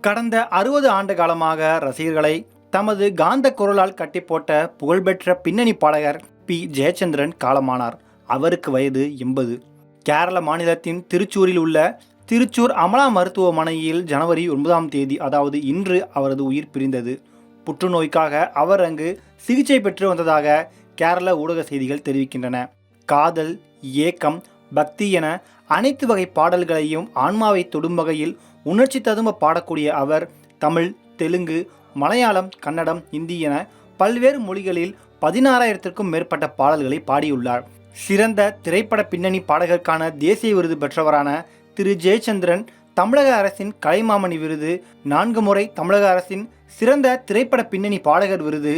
கடந்த அறுபது ஆண்டு காலமாக ரசிகர்களை தமது காந்த குரலால் கட்டி போட்ட புகழ்பெற்ற பின்னணி பாடகர் பி. ஜெயச்சந்திரன் காலமானார். அவருக்கு வயது எண்பது. கேரள மாநிலத்தின் திருச்சூரில் உள்ள திருச்சூர் அமலா மருத்துவமனையில் ஜனவரி ஒன்பதாம் தேதி அதாவது இன்று அவரது உயிர் பிரிந்தது. புற்றுநோய்க்காக அவர் அங்கு சிகிச்சை பெற்று வந்ததாக கேரள ஊடக செய்திகள் தெரிவிக்கின்றன. காதல் ஏக்கம் பக்தி என அனைத்து வகை பாடல்களையும் ஆன்மாவை தொடும் வகையில் உணர்ச்சி ததும்ப பாடக்கூடிய அவர் தமிழ் தெலுங்கு மலையாளம் கன்னடம் இந்தி என பல்வேறு மொழிகளில் பதினாறாயிரத்திற்கும் மேற்பட்ட பாடல்களை பாடியுள்ளார். சிறந்த திரைப்பட பின்னணி பாடகருக்கான தேசிய விருது பெற்றவரான திரு. ஜெயச்சந்திரன் தமிழக அரசின் கலைமாமணி விருது நான்கு முறை தமிழக அரசின் சிறந்த திரைப்பட பின்னணி பாடகர் விருது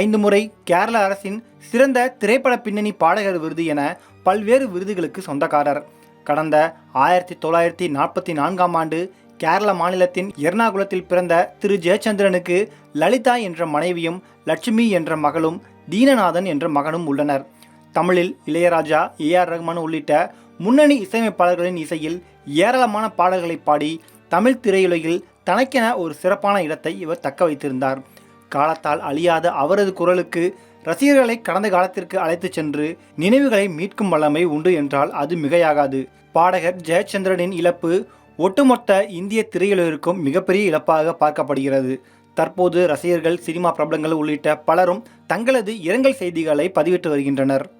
ஐந்து முறை கேரள அரசின் சிறந்த திரைப்பட பின்னணி பாடகர் விருது என பல்வேறு விருதுகளுக்கு சொந்தக்காரர். கடந்த ஆயிரத்தி தொள்ளாயிரத்தி நாற்பத்தி நான்காம் ஆண்டு கேரள மாநிலத்தின் எர்ணாகுளத்தில் பிறந்த திரு. ஜெயச்சந்திரனுக்கு லலிதா என்ற மனைவியும் லட்சுமி என்ற மகளும் தீனநாதன் என்ற மகனும் உள்ளனர். தமிழில் இளையராஜா ஏ. ஆர். ரஹ்மான் உள்ளிட்ட முன்னணி இசையமைப்பாளர்களின் இசையில் ஏராளமான பாடல்களை பாடி தமிழ் திரையுலகில் தனக்கென ஒரு சிறப்பான இடத்தை இவர் தக்க வைத்திருந்தார். காலத்தால் அழியாத அவரது குரலுக்கு ரசிகர்களை கடந்த காலத்திற்கு அழைத்துச் சென்று நினைவுகளை மீட்கும் வல்லமை உண்டு என்றால் அது மிகையாகாது. பாடகர் ஜெயச்சந்திரனின் இழப்பு ஒட்டுமொத்த இந்திய திரையுலகிற்கும் மிகப்பெரிய இழப்பாக பார்க்கப்படுகிறது. தற்போது ரசிகர்கள் சினிமா பிரபலங்கள் உள்ளிட்ட பலரும் தங்களது இரங்கல் செய்திகளை பதிவிட்டு வருகின்றனர்.